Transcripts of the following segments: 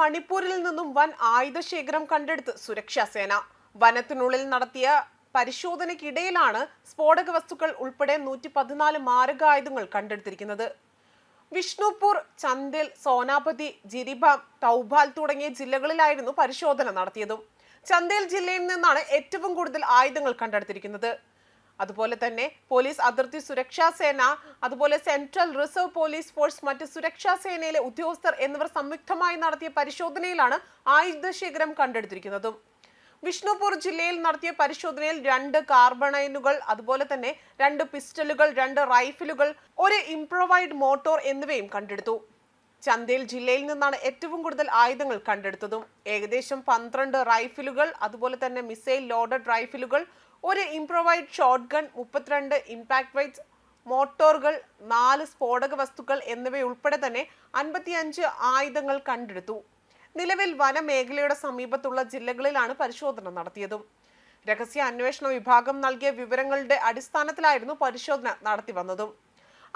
മണിപ്പൂരിൽ നിന്നും വൻ ആയുധശേഖരം കണ്ടെടുത്ത് സുരക്ഷാ സേന. വനത്തിനുള്ളിൽ നടത്തിയ പരിശോധനയ്ക്കിടയിലാണ് സ്ഫോടക വസ്തുക്കൾ ഉൾപ്പെടെ നൂറ്റി പതിനാല് മാരകായുധങ്ങൾ കണ്ടെടുത്തിരിക്കുന്നത്. വിഷ്ണുപൂർ ചന്ദിൽ സോനാപതി ജിരിബാം തൗബാൽ തുടങ്ങിയ ജില്ലകളിലായിരുന്നു പരിശോധന നടത്തിയതും. ചന്ദേൽ ജില്ലയിൽ നിന്നാണ് ഏറ്റവും കൂടുതൽ ആയുധങ്ങൾ കണ്ടെടുത്തിരിക്കുന്നത്. അതുപോലെ തന്നെ പോലീസ് അതിർത്തി സുരക്ഷാ സേന അതുപോലെ സെൻട്രൽ റിസർവ് പോലീസ് ഫോഴ്സ് മറ്റ് സുരക്ഷാ സേനയിലെ ഉദ്യോഗസ്ഥർ എന്നിവർ സംയുക്തമായി നടത്തിയ പരിശോധനയിലാണ് ആയുധശേഖരം കണ്ടെടുത്തിരിക്കുന്നതും. വിഷ്ണുപൂർ ജില്ലയിൽ നടത്തിയ പരിശോധനയിൽ രണ്ട് കാർബണൈനുകൾ അതുപോലെ തന്നെ രണ്ട് പിസ്റ്റലുകൾ രണ്ട് റൈഫിലുകൾ ഒരു ഇംപ്രൊവൈഡ് മോട്ടോർ എന്നിവയും കണ്ടെടുത്തു. ചന്തയിൽ ജില്ലയിൽ നിന്നാണ് ഏറ്റവും കൂടുതൽ ആയുധങ്ങൾ കണ്ടെടുത്തതും. ഏകദേശം പന്ത്രണ്ട് റൈഫിലുകൾ അതുപോലെ തന്നെ മിസൈൽ ലോഡഡ് റൈഫിലുകൾ ഒരു ഇംപ്രൊവൈഡ് ഷോട്ട് ഗൺ മുപ്പത്തിരണ്ട് ഇമ്പാക്ട് വൈറ്റ്സ് മോട്ടോറുകൾ നാല് സ്ഫോടക വസ്തുക്കൾ എന്നിവയുൾപ്പെടെ തന്നെ അൻപത്തിയഞ്ച് ആയുധങ്ങൾ കണ്ടെടുത്തു. നിലവിൽ വനമേഖലയുടെ സമീപത്തുള്ള ജില്ലകളിലാണ് പരിശോധന നടത്തിയതും. രഹസ്യ അന്വേഷണ വിഭാഗം നൽകിയ വിവരങ്ങളുടെ അടിസ്ഥാനത്തിലായിരുന്നു പരിശോധന നടത്തി വന്നതും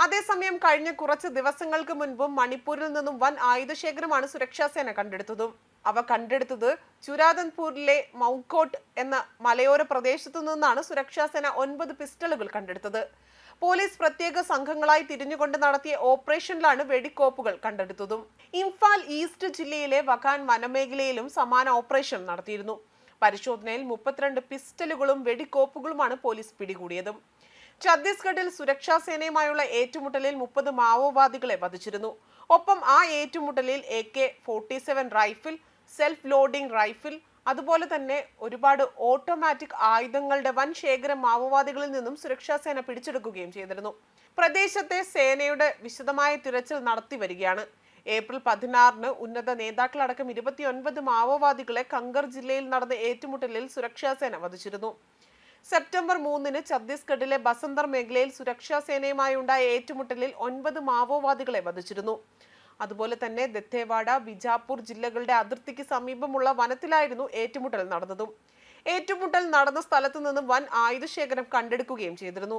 അതേസമയം കഴിഞ്ഞ കുറച്ച് ദിവസങ്ങൾക്ക് മുൻപും മണിപ്പൂരിൽ നിന്നും വൻ ആയുധശേഖരമാണ് സുരക്ഷാസേന കണ്ടെടുത്തതും. അവ കണ്ടെടുത്തത് ചുരാദൻപൂരിലെ മൗക്കോട്ട് എന്ന മലയോര പ്രദേശത്തു നിന്നാണ് സുരക്ഷാസേന ഒൻപത് പിസ്റ്റളുകൾ കണ്ടെടുത്തത്. പോലീസ് പ്രത്യേക സംഘങ്ങളായി തിരിഞ്ഞുകൊണ്ട് നടത്തിയ ഓപ്പറേഷനിലാണ് വെടിക്കോപ്പുകൾ കണ്ടെടുത്തതും. ഇംഫാൽ ഈസ്റ്റ് ജില്ലയിലെ വഖാൻ വനമേഖലയിലും സമാന ഓപ്പറേഷൻ നടത്തിയിരുന്നു. പരിശോധനയിൽ മുപ്പത്തിരണ്ട് പിസ്റ്റലുകളും വെടിക്കോപ്പുകളുമാണ് പോലീസ് പിടികൂടിയതും. ഛത്തീസ്ഗഡിൽ സുരക്ഷാ സേനയുമായുള്ള ഏറ്റുമുട്ടലിൽ മുപ്പത് മാവോവാദികളെ വധിച്ചിരുന്നു. ഒപ്പം ആ ഏറ്റുമുട്ടലിൽ A K forty seven rifle self loading rifle അതുപോലെ തന്നെ ഒരുപാട് ഓട്ടോമാറ്റിക് ആയുധങ്ങളുടെ വൻ ശേഖരം മാവോവാദികളിൽ നിന്നും സുരക്ഷാ സേന പിടിച്ചെടുക്കുകയും ചെയ്തിരുന്നു. പ്രദേശത്തെ സേനയുടെ വിശദമായ തിരച്ചിൽ നടത്തി വരികയാണ്. ഏപ്രിൽ പതിനാറിന് ഉന്നത നേതാക്കളടക്കം ഇരുപത്തിയൊൻപത് മാവോവാദികളെ കങ്കർ ജില്ലയിൽ നടന്ന ഏറ്റുമുട്ടലിൽ സുരക്ഷാ സേന വധിച്ചിരുന്നു. സെപ്റ്റംബർ മൂന്നിന് ഛത്തീസ്ഗഡിലെ ബസന്തർ മേഖലയിൽ സുരക്ഷാ സേനയുമായി ഉണ്ടായ ഏറ്റുമുട്ടലിൽ ഒൻപത് മാവോവാദികളെ വധിച്ചിരുന്നു. അതുപോലെ തന്നെ ദത്തേവാഡ ബിജാപൂർ ജില്ലകളുടെ അതിർത്തിക്ക് സമീപമുള്ള വനത്തിലായിരുന്നു ഏറ്റുമുട്ടൽ നടന്നതും. ഏറ്റുമുട്ടൽ നടന്ന സ്ഥലത്തു നിന്നും വൻ ആയുധശേഖരം കണ്ടെടുക്കുകയും ചെയ്തിരുന്നു.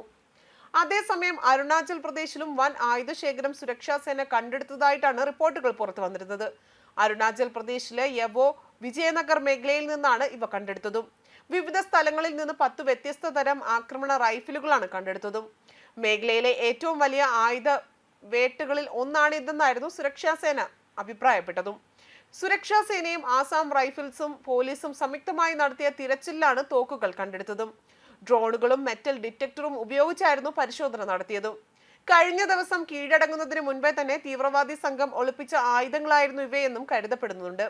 അതേസമയം അരുണാചൽ പ്രദേശിലും വൻ ആയുധശേഖരം സുരക്ഷാ സേന കണ്ടെടുത്തതായിട്ടാണ് റിപ്പോർട്ടുകൾ പുറത്തു വന്നിരുന്നത്. അരുണാചൽ പ്രദേശിലെ യവോ വിജയനഗർ മേഖലയിൽ നിന്നാണ് ഇവ കണ്ടെടുത്തതും. വിവിധ സ്ഥലങ്ങളിൽ നിന്ന് പത്ത് വ്യത്യസ്ത തരം ആക്രമണ റൈഫിലുകളാണ് കണ്ടെടുത്തതും. മേഖലയിലെ ഏറ്റവും വലിയ ആയുധ വേട്ടുകളിൽ ഒന്നാണിതെന്നായിരുന്നു സുരക്ഷാ സേന അഭിപ്രായപ്പെട്ടതും. സുരക്ഷാ സേനയും ആസാം റൈഫിൾസും പോലീസും സംയുക്തമായി നടത്തിയ തിരച്ചിലാണ് തോക്കുകൾ കണ്ടെടുത്തതും. ഡ്രോണുകളും മെറ്റൽ ഡിറ്റക്ടറും ഉപയോഗിച്ചായിരുന്നു പരിശോധന നടത്തിയതും. കഴിഞ്ഞ ദിവസം കീഴടങ്ങുന്നതിന് മുൻപേ തന്നെ തീവ്രവാദി സംഘം ഒളിപ്പിച്ച ആയുധങ്ങളായിരുന്നു ഇവയെന്നും കരുതപ്പെടുന്നുണ്ട്.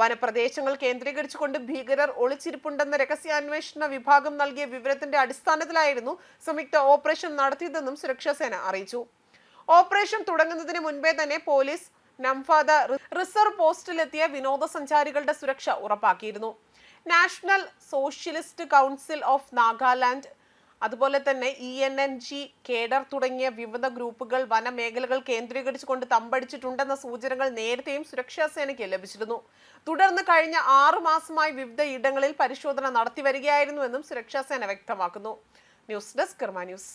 വനപ്രദേശങ്ങൾ കേന്ദ്രീകരിച്ചുകൊണ്ട് ഭീകരർ ഒളിച്ചിരിപ്പുണ്ടെന്ന രഹസ്യാന്വേഷണ വിഭാഗം നൽകിയ വിവരത്തിന്റെ അടിസ്ഥാനത്തിലായിരുന്നു സംയുക്ത ഓപ്പറേഷൻ നടത്തിയതെന്നും സുരക്ഷാ സേന അറിയിച്ചു. ഓപ്പറേഷൻ തുടങ്ങുന്നതിന് മുൻപേ തന്നെ പോലീസ് നംഫാദ റിസർവ് പോസ്റ്റിലെത്തിയ വിനോദസഞ്ചാരികളുടെ സുരക്ഷ ഉറപ്പാക്കിയിരുന്നു. National socialist council of Nagaland അതുപോലെ തന്നെ E N N G cadre തുടങ്ങിയ വിവിധ ഗ്രൂപ്പുകൾ വനമേഖലകൾ കേന്ദ്രീകരിച്ചുകൊണ്ട് തമ്പടിച്ചിട്ടുണ്ടെന്ന സൂചനകൾ നേരത്തെയും സുരക്ഷാ സേനയ്ക്ക് ലഭിച്ചിരുന്നു. തുടർന്ന് കഴിഞ്ഞ ആറു മാസമായി വിവിധ ഇടങ്ങളിൽ പരിശോധന നടത്തി വരികയായിരുന്നുവെന്നും സുരക്ഷാ സേന വ്യക്തമാക്കുന്നു. News desk news.